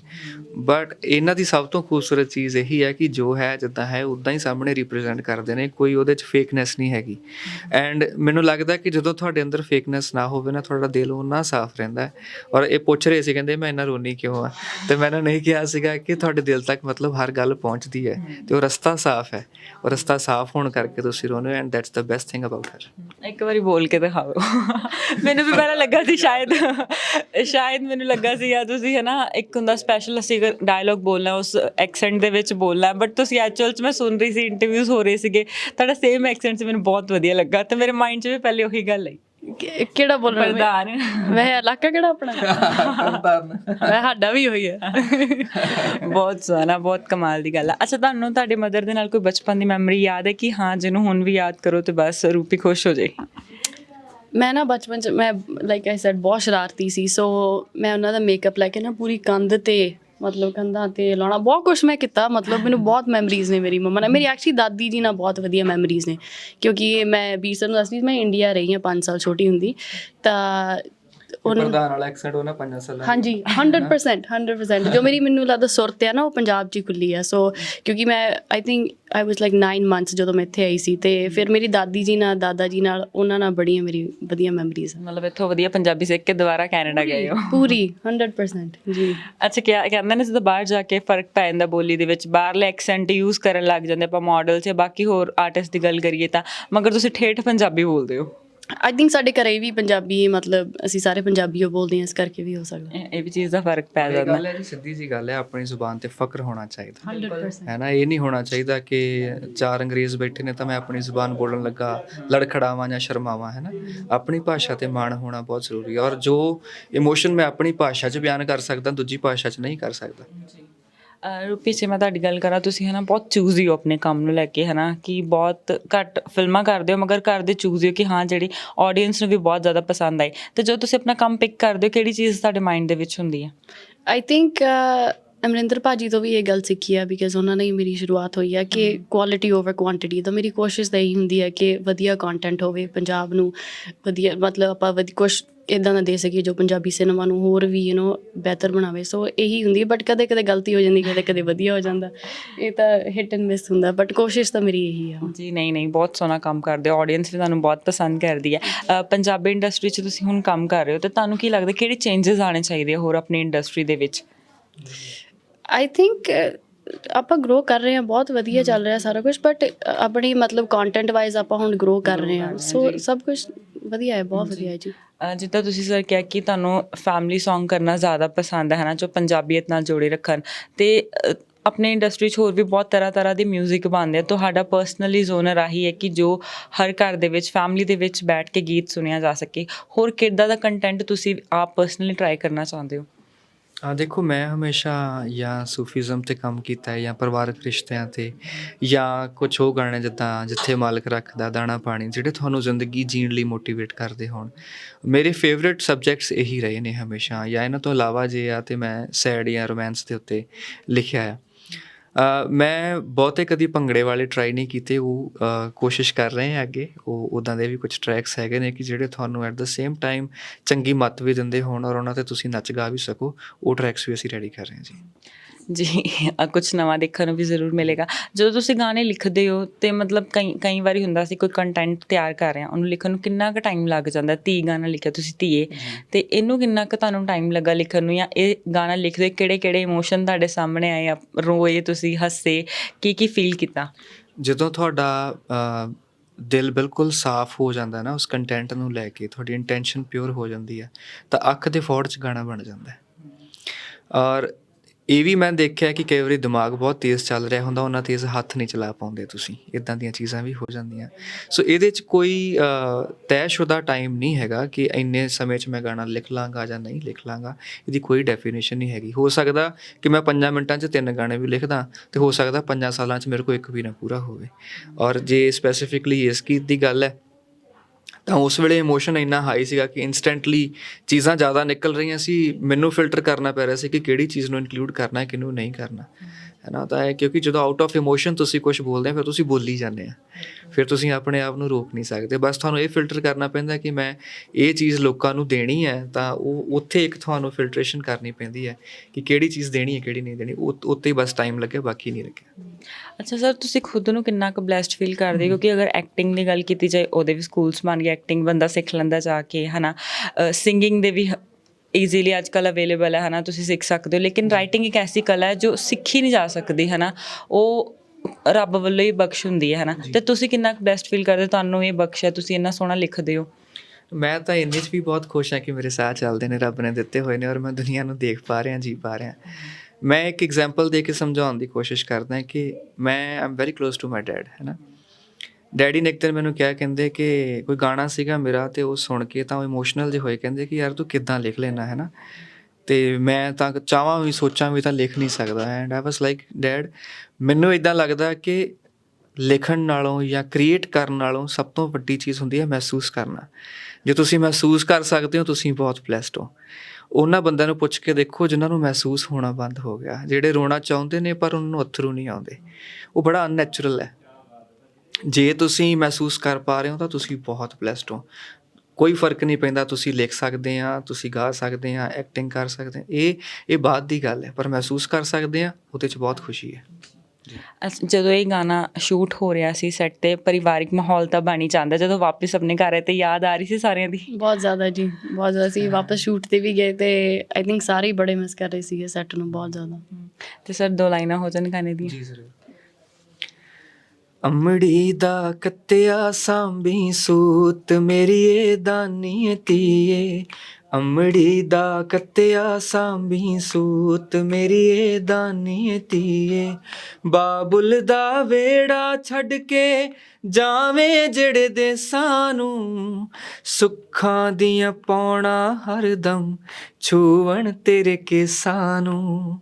ਬਟ ਇਹਨਾਂ ਦੀ ਸਭ ਤੋਂ ਖੂਬਸੂਰਤ ਚੀਜ਼ ਇਹੀ ਹੈ ਕਿ ਜੋ ਹੈ, ਜਿੱਦਾਂ ਹੈ ਉਦਾਂ ਹੀ ਸਾਹਮਣੇ ਰਿਪਰੈਜ਼ੈਂਟ ਕਰਦੇ ਨੇ, ਕੋਈ ਉਹਦੇ ਚ ਫੇਕਨੈਸ ਨਹੀਂ ਹੈਗੀ। ਐਂਡ ਮੈਨੂੰ ਲੱਗਦਾ ਕਿ ਜਦੋਂ ਤੁਹਾਡੇ ਅੰਦਰ ਫੇਕਨੈਸ ਨਾ ਹੋਵੇ ਨਾ, ਤੁਹਾਡਾ ਦਿਲ ਉਹਨਾਂ ਸਾਫ਼ ਰਹਿੰਦਾ ਹੈ। ਔਰ ਇਹ ਪੁੱਛ ਰਹੇ ਸੀ, ਕਹਿੰਦੇ, ਮੈਂ ਇੰਨਾ ਰੋਣੀ ਕਿਉਂ ਆ? ਤੇ ਮੈਂ ਨਹੀਂ ਕਿਹਾ ਸੀਗਾ ਕਿ ਤੁਹਾਡੇ ਦਿਲ ਤੱਕ ਮਤਲਬ ਹਰ ਗੱਲ ਪਹੁੰਚਦੀ ਹੈ ਤੇ ਉਹ ਰਸਤਾ ਸਾਫ਼ ਹੈ। ਉਹ ਰਸਤਾ ਸਾਫ਼ ਹੋਣ ਕਰਕੇ ਤੁਸੀਂ ਰੋਨੇ and that's the best thing about ਹਰ ਇੱਕ ਵਾਰੀ ਬੋਲ ਕੇ ਦਿਖਾਓ ਮੈਨੂੰ ਵੀ ਪਹਿਲਾਂ ਲੱਗਾ ਸੀ ਸ਼ਾਇਦ। ਸ਼ਾਇਦ ਮੈਨੂੰ ਲੱਗਾ ਸੀ ਆ ਤੁਸੀਂ ਹੈ ਨਾ ਇੱਕ ਹੁੰਦਾ ਸਪੈਸ਼ਲ ਅਸੀਂ ਡਾਇਲੌਗ ਬੋਲਣਾ ਉਸ ਐਕਸੈਂਟ ਦੇ ਵਿੱਚ ਬੋਲਣਾ। ਬਟ ਤੁਸੀਂ ਐਕਚੁਅਲ ਚ ਮੈਂ ਸੁਣ ਰਹੀ ਸੀ ਇੰਟਰਵਿਊਜ਼ ਹੋ ਰਹੇ ਸੀਗੇ। ਤੁਹਾਡਾ ਸੇਮ ਐਕਸੈਂਟ ਸੀ ਮੈਨੂੰ ਬਹੁਤ ਵਧੀਆ ਲੱਗਾ। ਤੇ ਮੇਰੇ ਮਾਈਂਡ 'ਚ ਵੀ ਪਹਿਲੇ ਉਹੀ ਗੱਲ ਆਈ। ਕਿ- ਕਿਹੜਾ ਬੋਲਣਾ? ਮੈਂ? ਪ੍ਰਧਾਨ ਵੈਸੇ ਇਲਾਕਾ ਕਿਹੜਾ ਆਪਣਾ? ਵੈ ਸਾਡਾ ਵੀ ਉਹੀ ਹੈ ਬਹੁਤ ਸੋਹਣਾ ਬਹੁਤ ਕਮਾਲ ਦੀ ਗੱਲ ਆ। ਅੱਛਾ ਤੁਹਾਨੂੰ ਤੁਹਾਡੇ ਮਦਰ ਦੇ ਨਾਲ ਕੋਈ ਬਚਪਨ ਦੀ ਮੈਮਰੀ ਯਾਦ ਹੈ ਕਿ ਹਾਂ ਜਿਹਨੂੰ ਹੁਣ ਵੀ ਯਾਦ ਕਰੋ ਤੇ ਬਸ ਰੂਪੀ ਖੁਸ਼ ਹੋ ਜਾਏ? ਮੈਂ ਨਾ ਬਚਪਨ ਚ, ਮੈਂ ਲਾਈਕ ਆਈ ਸੈਡ ਬਹੁਤ ਸ਼ਰਾਰਤੀ ਸੀ ਸੋ ਮੈਂ ਉਹਨਾਂ ਦਾ ਮੇਕਅਪ ਲੈ ਕੇ ਨਾ ਪੂਰੀ ਕੰਧ ਤੇ, ਮਤਲਬ ਕੰਧਾਂ ਤੇ ਲਾਉਣਾ, ਬਹੁਤ ਕੁਝ ਮੈਂ ਕੀਤਾ, ਮਤਲਬ ਮੈਨੂੰ ਬਹੁਤ ਮੈਮਰੀਜ਼ ਨੇ ਮੇਰੀ ਮੰਮਾ ਨਾਲ। ਮੇਰੀ ਐਕਚੁਅਲੀ ਦਾਦੀ ਜੀ ਨਾਲ ਬਹੁਤ ਵਧੀਆ ਮੈਮਰੀਜ਼ ਨੇ, ਕਿਉਂਕਿ ਮੈਂ ਵੀਰ ਸਰ ਨੂੰ ਦੱਸਦੀ ਮੈਂ ਇੰਡੀਆ ਰਹੀ ਹਾਂ 5 ਸਾਲ ਛੋਟੀ ਹੁੰਦੀ, ਤਾਂ ਉਹਨਾਂ ਪ੍ਰਧਾਨ ਵਾਲਾ ਐਕਸੈਂਟ ਉਹਨਾਂ ਪੰਜਾਂ ਸਾਲਾਂ ਹਾਂਜੀ 100% 100% ਜੋ ਮੇਰੀ ਮੈਨੂੰ ਲੱਗਦਾ ਸੁਰਤ ਹੈ ਨਾ ਉਹ ਪੰਜਾਬ 'ਚ ਹੀ ਖੁੱਲੀ ਹੈ ਸੋ ਕਿਉਂਕਿ ਮੈਂ I think I was like 9 months ਜਦੋਂ ਮੈਂ ਇੱਥੇ ਆਈ ਸੀ ਤੇ ਫਿਰ ਮੇਰੀ ਦਾਦੀ ਜੀ ਨਾਲ ਦਾਦਾ ਜੀ ਨਾਲ ਉਹਨਾਂ ਨਾਲ ਬੜੀਆਂ ਮੇਰੀ ਵਧੀਆ ਮੈਮਰੀਜ਼ ਮਤਲਬ ਇੱਥੋਂ ਵਧੀਆ ਪੰਜਾਬੀ ਸਿੱਖ ਕੇ ਦੁਬਾਰਾ ਕੈਨੇਡਾ ਗਏ ਹੋ। ਪੂਰੀ 100% ਜੀ। ਅੱਛਾ ਕਿਹਾ ਕਹਿੰਦੇ ਨੇ ਜਦੋਂ ਬਾਹਰ ਜਾ ਕੇ ਫ਼ਰਕ ਪੈ ਜਾਂਦਾ ਬੋਲੀ ਦੇ ਵਿੱਚ ਬਾਹਰਲੇ ਐਕਸੈਂਟ ਯੂਜ਼ ਕਰਨ ਲੱਗ ਜਾਂਦੇ ਆਪਾਂ ਮਾਡਲ 'ਚ ਬਾਕੀ ਹੋਰ ਆਰਟਿਸਟ ਦੀ ਗੱਲ ਕਰੀਏ ਤਾਂ ਮਗਰ ਤੁਸੀਂ ਠੇਠ ਪੰਜਾਬੀ ਬੋਲਦੇ ਹੋ। ਆਈ ਥਿੰਕ ਸਾਡੇ ਘਰੇ ਵੀ ਪੰਜਾਬੀ ਮਤਲਬ ਅਸੀਂ ਸਾਰੇ ਪੰਜਾਬੀ ਓ ਬੋਲਦੇ ਹਾਂ ਇਸ ਕਰਕੇ ਵੀ ਹੋ ਸਕਦਾ। ਇਹ ਇਹ ਵੀ ਚੀਜ਼ ਦਾ ਫ਼ਰਕ ਪੈ ਇਹ ਜਾਂਦਾ। ਗੱਲ ਹੈ ਜੀ ਸਿੱਧੀ ਜੀ ਗੱਲ ਹੈ ਆਪਣੀ ਜ਼ੁਬਾਨ ਤੇ ਫਖਰ ਹੋਣਾ ਚਾਹੀਦਾ। 100% ਹੈ ਨਾ ਇਹ ਨਹੀਂ ਹੋਣਾ ਚਾਹੀਦਾ ਕਿ ਚਾਰ ਅੰਗਰੇਜ਼ ਬੈਠੇ ਨੇ ਤਾਂ ਮੈਂ ਆਪਣੀ ਜ਼ੁਬਾਨ ਬੋਲਣ ਲੱਗਾ ਲੜਖੜਾਵਾਂ ਜਾਂ ਸ਼ਰਮਾਵਾਂ ਹੈ ਨਾ। ਆਪਣੀ ਭਾਸ਼ਾ ਤੇ ਮਾਣ ਹੋਣਾ ਬਹੁਤ ਜ਼ਰੂਰੀ ਹੈ। ਔਰ ਜੋ ਇਮੋਸ਼ਨ ਮੈਂ ਆਪਣੀ ਭਾਸ਼ਾ 'ਚ ਬਿਆਨ ਕਰ ਸਕਦਾ ਦੂਜੀ ਭਾਸ਼ਾ 'ਚ ਨਹੀਂ ਕਰ ਸਕਦਾ। ਰੂਪੀ ਜੇ ਮੈਂ ਤੁਹਾਡੀ ਗੱਲ ਕਰਾਂ ਤੁਸੀਂ ਹਨਾ ਬਹੁਤ ਚੂਜ਼ੀ ਹੋ ਆਪਣੇ ਕੰਮ ਨੂੰ ਲੈ ਕੇ ਹਨਾ ਕਿ ਬਹੁਤ ਘੱਟ ਫਿਲਮਾਂ ਕਰਦੇ ਹੋ ਮਗਰ ਕਰਦੇ ਚੂਜ਼ੀ ਹੋ ਕਿ ਹਾਂ ਜਿਹੜੀ ਆਡੀਅנס ਨੂੰ ਵੀ ਬਹੁਤ ਜ਼ਿਆਦਾ ਪਸੰਦ ਆਏ ਤੇ ਜਦੋਂ ਤੁਸੀਂ ਆਪਣਾ ਕੰਮ ਪਿਕ ਕਰਦੇ ਹੋ ਕਿਹੜੀ ਚੀਜ਼ ਤੁਹਾਡੇ ਮਾਈਂਡ ਦੇ ਵਿੱਚ ਹੁੰਦੀ ਹੈ? ਆਈ ਥਿੰਕ ਅਮਰਿੰਦਰ ਭਾਜੀ ਤੋਂ ਵੀ ਇਹ ਗੱਲ ਸਿੱਖੀ ਆ ਬਿਕਾਜ਼ ਉਹਨਾਂ ਨੇ ਹੀ ਮੇਰੀ ਸ਼ੁਰੂਆਤ ਹੋਈ ਆ ਕਿ ਕੁਆਲਿਟੀ ਓਵਰ ਕੁਆਂਟੀਟੀ ਤਾਂ ਮੇਰੀ ਕੋਸ਼ਿਸ਼ ਤਾਂ ਇਹੀ ਹੁੰਦੀ ਹੈ ਕਿ ਵਧੀਆ ਕੰਟੈਂਟ ਹੋਵੇ ਪੰਜਾਬ ਨੂੰ ਵਧੀਆ ਮਤਲਬ ਆਪਾਂ ਵਧੀਆ ਕੁਛ ਇਦਾਂ ਦਾ ਦੇ ਸਕੀਏ ਜੋ ਪੰਜਾਬੀ ਸਿਨੇਮਾ ਨੂੰ ਹੋਰ ਵੀ ਯੂ نو ਬਿਹਤਰ ਬਣਾਵੇ। ਸੋ ਇਹੀ ਹੁੰਦੀ ਹੈ ਬਟ ਕਦੇ ਕਦੇ ਗਲਤੀ ਹੋ ਜਾਂਦੀ ਕਦੇ ਕਦੇ ਵਧੀਆ ਹੋ ਜਾਂਦਾ। ਇਹ ਤਾਂ ਹਿੱਟ ਐਂਡ ਮਿਸ ਹੁੰਦਾ ਬਟ ਕੋਸ਼ਿਸ਼ ਤਾਂ ਮੇਰੀ ਇਹੀ ਆ। ਜੀ ਨਹੀਂ ਨਹੀਂ ਬਹੁਤ ਸੋਹਣਾ ਕੰਮ ਕਰਦੇ ਹੋ। ਆਡੀਅנס ਵੀ ਤੁਹਾਨੂੰ ਬਹੁਤ ਪਸੰਦ ਕਰਦੀ ਹੈ। ਪੰਜਾਬੀ ਇੰਡਸਟਰੀ 'ਚ ਤੁਸੀਂ ਹੁਣ ਕੰਮ ਕਰ ਰਹੇ ਹੋ ਤੇ ਤੁਹਾਨੂੰ ਕੀ ਲੱਗਦਾ ਕਿਹੜੇ ਚੇਂजेस ਆਣੇ ਚਾਹੀਦੇ ਹੋਰ ਆਪਣੀ ਇੰਡਸਟਰੀ ਦੇ ਵਿੱਚ? ਆਈ ਥਿੰਕ ਆਪਾਂ ਗਰੋ ਕਰ ਰਹੇ ਹਾਂ ਬਹੁਤ ਵਧੀਆ ਚੱਲ ਰਿਹਾ ਸਾਰਾ ਕੁਝ ਬਟ ਆਪਣੀ ਮਤਲਬ ਕੰਟੈਂਟ ਵਾਈਜ਼ ਆਪਾਂ ਹੁਣ ਗਰੋ ਕਰ ਰਹੇ ਹਾਂ। ਸੋ ਸਭ ਕੁਝ ਵਧੀਆ ਹੈ ਬਹੁਤ ਵਧੀਆ ਹੈ ਜੀ। ਅਹ ਜਿੱਦਾਂ ਤੁਸੀਂ ਸਰ ਕਿਹਾ ਕਿ ਤੁਹਾਨੂੰ ਫੈਮਿਲੀ Song ਕਰਨਾ ਜ਼ਿਆਦਾ ਪਸੰਦ ਹੈ ਨਾ ਜੋ ਪੰਜਾਬੀਅਤ ਨਾਲ ਜੋੜੇ ਰੱਖਣ। ਤੇ ਅਹ, ਆਪਣੇ ਇੰਡਸਟਰੀ 'ਚ ਹੋਰ ਵੀ ਬਹੁਤ ਤਰ੍ਹਾਂ ਤਰ੍ਹਾਂ ਦੀ 뮤직 ਬਣਦੇ ਆ। ਤੁਹਾਡਾ ਪਰਸਨਲੀ ਜ਼ੋਨਰ ਆਹੀ ਹੈ ਕਿ ਜੋ ਹਰ ਘਰ ਦੇ ਵਿੱਚ ਫੈਮਿਲੀ ਦੇ ਵਿੱਚ ਬੈਠ ਕੇ ਗੀਤ ਸੁਣਿਆ ਜਾ ਸਕੇ। ਹੋਰ ਕਿੱਦਾਂ ਦਾ ਕੰਟੈਂਟ ਤੁਸੀਂ ਆਪ ਪਰਸਨਲੀ ਟਰਾਈ ਕਰਨਾ ਚਾਹੁੰਦੇ ਹੋ? ਹਾਂ ਦੇਖੋ ਮੈਂ ਹਮੇਸ਼ਾ ਜਾਂ ਸੂਫੀਜ਼ਮ ਤੇ ਕੰਮ ਕੀਤਾ ਹੈ ਜਾਂ ਪਰਿਵਾਰਕ ਰਿਸ਼ਤਿਆਂ ਤੇ ਜਾਂ ਕੁਝ ਉਹ ਗਾਣੇ ਜਿੱਦਾਂ ਜਿੱਥੇ ਮਾਲਕ ਰੱਖਦਾ ਦਾਣਾ ਪਾਣੀ ਜਿਹੜੇ ਤੁਹਾਨੂੰ ਜ਼ਿੰਦਗੀ ਜੀਣ ਲਈ ਮੋਟੀਵੇਟ ਕਰਦੇ ਹੋਣ ਮੇਰੇ ਫੇਵਰਿਟ ਸਬਜੈਕਟਸ ਇਹੀ ਰਹੇ ਨੇ ਹਮੇਸ਼ਾ ਜਾਂ ਇਹਨਾਂ ਤੋਂ ਇਲਾਵਾ ਜੇ ਆ ਤੇ ਮੈਂ ਸੈਡ ਜਾਂ ਰੋਮਾਂਸ ਦੇ ਉੱਤੇ ਲਿਖਿਆ ਆ ਮੈਂ ਬਹੁਤੇ ਕਦੀ ਭੰਗੜੇ ਵਾਲੇ ਟਰਾਈ ਨਹੀਂ ਕੀਤੇ, ਉਹ ਕੋਸ਼ਿਸ਼ ਕਰ ਰਹੇ ਹਾਂ ਅੱਗੇ। ਉਹ ਉਦਾਂ ਦੇ ਵੀ ਕੁਝ ਟਰੈਕਸ ਹੈਗੇ ਨੇ ਕਿ ਜਿਹੜੇ ਤੁਹਾਨੂੰ ਐਟ ਦ ਸੇਮ ਟਾਈਮ ਚੰਗੀ ਮੱਤ ਵੀ ਦਿੰਦੇ ਹੋਣ ਔਰ ਉਹਨਾਂ ਤੇ ਤੁਸੀਂ ਨੱਚ ਗਾ ਵੀ ਸਕੋ, ਉਹ ਟਰੈਕਸ ਵੀ ਅਸੀਂ ਰੈਡੀ ਕਰ ਰਹੇ ਹਾਂ ਜੀ। ਜੀ ਕੁਝ ਨਵਾਂ ਦੇਖਣ ਨੂੰ ਵੀ ਜ਼ਰੂਰ ਮਿਲੇਗਾ। ਜਦੋਂ ਤੁਸੀਂ ਗਾਣੇ ਲਿਖਦੇ ਹੋ ਤੇ ਮਤਲਬ ਕਈ ਕਈ ਵਾਰੀ ਹੁੰਦਾ ਸੀ ਕੋਈ ਕੰਟੈਂਟ ਤਿਆਰ ਕਰ ਰਹੇ ਆ ਉਹਨੂੰ ਲਿਖਣ ਨੂੰ ਕਿੰਨਾ ਕੁ ਟਾਈਮ ਲੱਗ ਜਾਂਦਾ? ਧੀ ਗਾਣਾ ਲਿਖਿਆ ਤੁਸੀਂ ਧੀਏ ਤੇ ਇਹਨੂੰ ਕਿੰਨਾ ਕੁ ਤੁਹਾਨੂੰ ਟਾਈਮ ਲੱਗਾ ਲਿਖਣ ਨੂੰ ਜਾਂ ਇਹ ਗਾਣਾ ਲਿਖਦੇ ਕਿਹੜੇ ਕਿਹੜੇ ਇਮੋਸ਼ਨ ਤੁਹਾਡੇ ਸਾਹਮਣੇ ਆਏ ਆ ਰੋਏ ਤੁਸੀਂ ਹੱਸੇ? ਕੀ ਕੀ ਫੀਲ ਕੀਤਾ? ਜਦੋਂ ਤੁਹਾਡਾ ਦਿਲ ਬਿਲਕੁਲ ਸਾਫ਼ ਹੋ ਜਾਂਦਾ ਨਾ ਉਸ ਕੰਟੈਂਟ ਨੂੰ ਲੈ ਕੇ ਤੁਹਾਡੀ ਇੰਟੈਂਸ਼ਨ ਪਿਓਰ ਹੋ ਜਾਂਦੀ ਹੈ ਤਾਂ ਅੱਖ ਦੇ ਫੋੜ 'ਚ ਗਾਣਾ ਬਣ ਜਾਂਦਾ ਹੈ। ਔਰ ਇਹ ਵੀ ਮੈਂ ਦੇਖਿਆ ਕਿ ਕਈ ਵਾਰੀ ਦਿਮਾਗ ਬਹੁਤ ਤੇਜ਼ ਚੱਲ ਰਿਹਾ ਹੁੰਦਾ, ਉਹਨਾਂ ਤੇਜ਼ ਹੱਥ ਨਹੀਂ ਚਲਾ ਪਾਉਂਦੇ ਤੁਸੀਂ। ਇਦਾਂ ਦੀਆਂ ਚੀਜ਼ਾਂ ਵੀ ਹੋ ਜਾਂਦੀਆਂ। ਸੋ ਇਹਦੇ 'ਚ ਕੋਈ ਤੈਅਸ਼ੁਦਾ ਟਾਈਮ ਨਹੀਂ ਹੈਗਾ ਕਿ ਇੰਨੇ ਸਮੇਂ 'ਚ ਮੈਂ ਗਾਣਾ ਲਿਖ ਲਾਂਗਾ ਜਾਂ ਨਹੀਂ ਲਿਖ ਲਾਂਗਾ। ਇਹਦੀ ਕੋਈ ਡੈਫੀਨੇਸ਼ਨ ਨਹੀਂ ਹੈਗੀ। ਹੋ ਸਕਦਾ ਕਿ ਮੈਂ 5 ਮਿੰਟਾਂ 'ਚ ਤਿੰਨ ਗਾਣੇ ਵੀ ਲਿਖਦਾ ਤੇ ਹੋ ਸਕਦਾ 5 ਸਾਲਾਂ 'ਚ ਮੇਰੇ ਕੋਲ ਇੱਕ ਵੀ ਨਾ ਪੂਰਾ ਹੋਵੇ। ਔਰ ਜੇ ਸਪੈਸੀਫਿਕਲੀ ਇਸ ਗੀਤ ਦੀ ਗੱਲ ਹੈ ਤਾਂ ਉਸ ਵੇਲੇ ਇਮੋਸ਼ਨ ਇੰਨਾ ਹਾਈ ਸੀਗਾ ਕਿ ਇਨਸਟੈਂਟਲੀ ਚੀਜ਼ਾਂ ਜ਼ਿਆਦਾ ਨਿਕਲ ਰਹੀਆਂ ਸੀ, ਮੈਨੂੰ ਫਿਲਟਰ ਕਰਨਾ ਪੈ ਰਿਹਾ ਸੀ ਕਿ ਕਿਹੜੀ ਚੀਜ਼ ਨੂੰ ਇਨਕਲੂਡ ਕਰਨਾ ਹੈ, ਕਿਹਨੂੰ ਨਹੀਂ ਕਰਨਾ। ਹੈ ਨਾ? ਤਾਂ ਇਹ ਕਿਉਂਕਿ ਜਦੋਂ ਆਊਟ ਆਫ ਇਮੋਸ਼ਨ ਤੁਸੀਂ ਕੁਝ ਬੋਲਦੇ ਆ ਫਿਰ ਤੁਸੀਂ ਬੋਲੀ ਜਾਂਦੇ ਆ। ਫਿਰ ਤੁਸੀਂ ਆਪਣੇ ਆਪ ਨੂੰ ਰੋਕ ਨਹੀਂ ਸਕਦੇ। ਬਸ ਤੁਹਾਨੂੰ ਇਹ ਫਿਲਟਰ ਕਰਨਾ ਪੈਂਦਾ ਕਿ ਮੈਂ ਇਹ ਚੀਜ਼ ਲੋਕਾਂ ਨੂੰ ਦੇਣੀ ਹੈ, ਤਾਂ ਉਹ ਉੱਥੇ ਇੱਕ ਤੁਹਾਨੂੰ ਫਿਲਟਰੇਸ਼ਨ ਕਰਨੀ ਪੈਂਦੀ ਹੈ ਕਿ ਕਿਹੜੀ ਚੀਜ਼ ਦੇਣੀ ਹੈ, ਕਿਹੜੀ ਨਹੀਂ ਦੇਣੀ। ਉੱਤੇ ਹੀ ਬਸ ਟਾਈਮ ਲੱਗੇ ਬਾਕੀ ਨਹੀਂ ਲੱਗਿਆ। ਅੱਛਾ ਸਰ, ਤੁਸੀਂ ਖੁਦ ਨੂੰ ਕਿੰਨਾ ਕੁ ਬlesed ਫੀਲ ਕਰਦੇ ਕਿਉਂਕਿ ਅਗਰ ਐਕਟਿੰਗ ਦੀ ਗੱਲ ਕੀਤੀ ਜਾਏ, ਉਹਦੇ ਵੀ ਸਕੂਲਸ ਬਣ ਗਏ ਐਕਟਿੰਗ ਬੰਦਾ ਸਿੱਖ ਲੈਂਦਾ ਜਾ ਕੇ, ਹਨਾ? ਸਿੰਗਿੰਗ ਦੇ ਵੀ ਈਜ਼ੀਲੀ ਅੱਜ ਕੱਲ ਅਵੇਲੇਬਲ ਹੈ ਹਨਾ? ਤੁਸੀਂ ਸਿੱਖ ਸਕਦੇ ਹੋ। ਲੇਕਿਨ ਰਾਈਟਿੰਗ ਇੱਕ ਐਸੀ ਕਲਾ ਹੈ ਜੋ ਸਿੱਖੀ ਨਹੀਂ ਜਾ ਸਕਦੀ ਹਨਾ? ਉਹ ਰੱਬ ਵੱਲੋਂ ਹੀ ਬਖਸ਼ ਹੁੰਦੀ ਹੈ ਹਨਾ? ਤੇ ਤੁਸੀਂ ਕਿੰਨਾ ਕੁ ਬlesed ਫੀਲ ਕਰਦੇ ਹੋ? ਤੁਹਾਨੂੰ ਇਹ ਬਖਸ਼ ਹੈ ਤੁਸੀਂ ਇੰਨਾ ਸੋਹਣਾ ਲਿਖਦੇ ਹੋ। ਮੈਂ ਤਾਂ ਇੰਨੇ 'ਚ ਵੀ ਬਹੁਤ ਖੁਸ਼ ਹਾਂ ਕਿ ਮੇਰੇ ਸਾਹ ਚੱਲਦੇ ਨੇ ਰੱਬ ਨੇ ਦਿੱਤੇ ਹੋਏ ਨੇ ਔਰ ਮੈਂ ਦੁਨੀਆ ਨੂੰ ਦੇਖ ਪਾ ਰਿਹਾ ਜੀ ਪਾ ਰਿਹਾ। ਮੈਂ ਇੱਕ ਐਗਜ਼ਾਮਪਲ ਦੇ ਕੇ ਸਮਝਾਉਣ ਦੀ ਕੋਸ਼ਿਸ਼ ਕਰਦਾ ਕਿ ਮੈਂ I'm very close to my dad ਹੈ ਨਾ ਡੈਡੀ ਨੇ ਇੱਕ ਦਿਨ ਮੈਨੂੰ ਕਿਹਾ, ਕਹਿੰਦੇ ਕਿ ਕੋਈ ਗਾਣਾ ਸੀਗਾ ਮੇਰਾ ਤੇ ਉਹ ਸੁਣ ਕੇ ਤਾਂ ਉਹ ਇਮੋਸ਼ਨਲ ਜਿਹੇ ਹੋਏ, ਕਹਿੰਦੇ ਕਿ ਯਾਰ ਤੂੰ ਕਿੱਦਾਂ ਲਿਖ ਲੈਣਾ ਹੈ ਨਾ? ਤੇ ਮੈਂ ਤਾਂ ਚਾਹਾਂ ਵੀ, ਸੋਚਾਂ ਵੀ ਤਾਂ ਲਿਖ ਨਹੀਂ ਸਕਦਾ and I was like dad ਮੈਨੂੰ ਇਦਾਂ ਲੱਗਦਾ ਕਿ ਲਿਖਣ ਨਾਲੋਂ ਜਾਂ ਕ੍ਰੀਏਟ ਕਰਨ ਨਾਲੋਂ ਸਭ ਤੋਂ ਵੱਡੀ ਚੀਜ਼ ਹੁੰਦੀ ਹੈ ਮਹਿਸੂਸ ਕਰਨਾ। ਜੇ ਤੁਸੀਂ ਮਹਿਸੂਸ ਕਰ ਸਕਦੇ ਹੋ, ਤੁਸੀਂ ਬਹੁਤ ਬlesed ਹੋ। ਉਹਨਾਂ ਬੰਦਿਆਂ ਨੂੰ ਪੁੱਛ ਕੇ ਦੇਖੋ, ਜਿਨ੍ਹਾਂ ਨੂੰ ਮਹਿਸੂਸ ਹੋਣਾ ਬੰਦ ਹੋ ਗਿਆ। ਜਿਹੜੇ ਰੋਣਾ ਚਾਹੁੰਦੇ ਨੇ, ਪਰ ਉਹਨਾਂ ਨੂੰ ਅਥਰੂ ਨਹੀਂ ਆਉਂਦੇ। ਉਹ ਬੜਾ ਅਨਨੈਚੁਰਲ ਹੈ। ਜੇ ਤੁਸੀਂ ਮਹਿਸੂਸ ਕਰ ਪਾ ਰਹੇ ਹੋ ਤਾਂ ਤੁਸੀਂ ਬਹੁਤ ਬlesed ਹੋ। ਕੋਈ ਫ਼ਰਕ ਨਹੀਂ ਪੈਂਦਾ ਤੁਸੀਂ ਲਿਖ ਸਕਦੇ ਆ ਤੁਸੀਂ ਗਾ ਸਕਦੇ ਆ ਐਕਟਿੰਗ ਕਰ ਸਕਦੇ ਆ ਇਹ ਇਹ ਬਾਤ ਦੀ ਗੱਲ ਹੈ ਪਰ ਮਹਿਸੂਸ ਕਰ ਸਕਦੇ ਆ ਉਹਦੇ 'ਚ ਬਹੁਤ ਖੁਸ਼ੀ ਹੈ। ਅਸ- ਜਦੋਂ ਇਹ ਗਾਣਾ ਸ਼ੂਟ ਹੋ ਰਿਹਾ ਸੀ ਸੈੱਟ ਤੇ ਪਰਿਵਾਰਿਕ ਮਾਹੌਲ ਤਾਂ ਬਣ ਹੀ ਜਾਂਦਾ ਜਦੋਂ ਵਾਪਸ ਆਪਣੇ ਘਰ ਆਏ ਤੇ ਯਾਦ ਆ ਰਹੀ ਸੀ ਸਾਰਿਆਂ ਦੀ। ਬਹੁਤ ਜ਼ਿਆਦਾ ਜੀ ਬਹੁਤ ਜ਼ਿਆਦਾ ਸੀ। ਵਾਪਸ ਸ਼ੂਟ ਤੇ ਵੀ ਗਏ ਤੇ ਆਈ ਥਿੰਕ ਸਾਰੇ ਹੀ ਬੜੇ ਮਿਸ ਕਰ ਰਹੇ ਸੀਗੇ ਸੈੱਟ ਨੂੰ ਬਹੁਤ ਜ਼ਿਆਦਾ। ਤੇ ਸਰ ਦੋ ਲਾਈਨਾਂ ਹੋ ਜਾਣ ਗਾਣੇ ਦੀਆਂ। ਜੀ ਜ਼ਰੂਰ। ਅਮੜੀ ਦਾ ਕੱਤਿਆ ਸਾਂਭੀ ਸੂਤ ਮੇਰੀ ਏ ਦਾਨੀ ਧੀਏ। ਅਮੜੀ ਦਾ ਕੱਤਿਆ ਸਾਂਭੀ ਸੂਤ ਮੇਰੀ ਏ ਦਾਨੀ ਧੀਏ। ਬਾਬੁਲ ਦਾ ਵੇੜਾ ਛੱਡ ਕੇ ਜਾਵੇਂ ਜਿਹੜੇ ਦੇਸਾਂ ਨੂੰ। ਸੁੱਖਾਂ ਦੀਆਂ ਪੌਣਾ ਹਰਦਮ ਛੂਵਣ ਤੇਰੇ ਕੇਸਾਂ ਨੂੰ।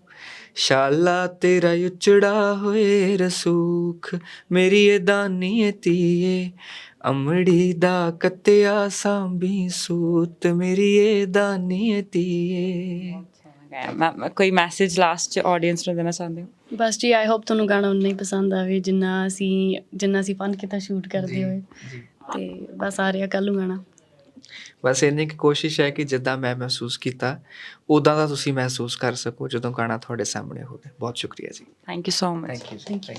ਸ਼ਾਲਾ ਤੇਰਾ ਉਚੜਾ ਹੋਏ ਰਸੂਖ ਮੇਰੀ ਇਹ ਦਾਨੀ ਏ ਧੀਏ ਅਮੜੀ ਦਾ ਕੱਤਿਆ ਸਾਂਭੀ ਸੂਤ ਮੇਰੀ ਇਹ ਦਾਨੀ ਏ ਮੈਂ- ਕੋਈ ਮੈਸੇਜ ਲਾਸਟ ਚ ਆਡੀਅנס ਨੂੰ ਦੇਣਾ ਚਾਹੁੰਦੇ ਹੋ? ਬਸ ਜੀ ਆਈ ਹੋਪ ਤੁਹਾਨੂੰ ਗਾਣਾ ਉਨਾ ਹੀ ਪਸੰਦ ਆਵੇ ਜਿੰਨਾ ਅਸੀਂ ਜਿੰਨਾ ਅਸੀਂ ਫਨ ਕੀਤਾ ਸ਼ੂਟ ਕਰਦੇ ਹੋਏ। ਤੇ ਬਸ ਆ ਰਿਹਾ ਕੱਲ ਨੂੰ ਗਾਣਾ। ਬਸ ਇੰਨੀ ਕੁ ਕੋਸ਼ਿਸ਼ ਹੈ ਕਿ ਜਿੱਦਾਂ ਮੈਂ ਮਹਿਸੂਸ ਕੀਤਾ ਉਦਾਂ ਦਾ ਤੁਸੀਂ ਮਹਿਸੂਸ ਕਰ ਸਕੋ ਜਦੋਂ ਗਾਣਾ ਤੁਹਾਡੇ ਸਾਹਮਣੇ ਹੋਵੇ। ਬਹੁਤ ਸ਼ੁਕਰੀਆ ਜੀ। Thank you so much thank you thank you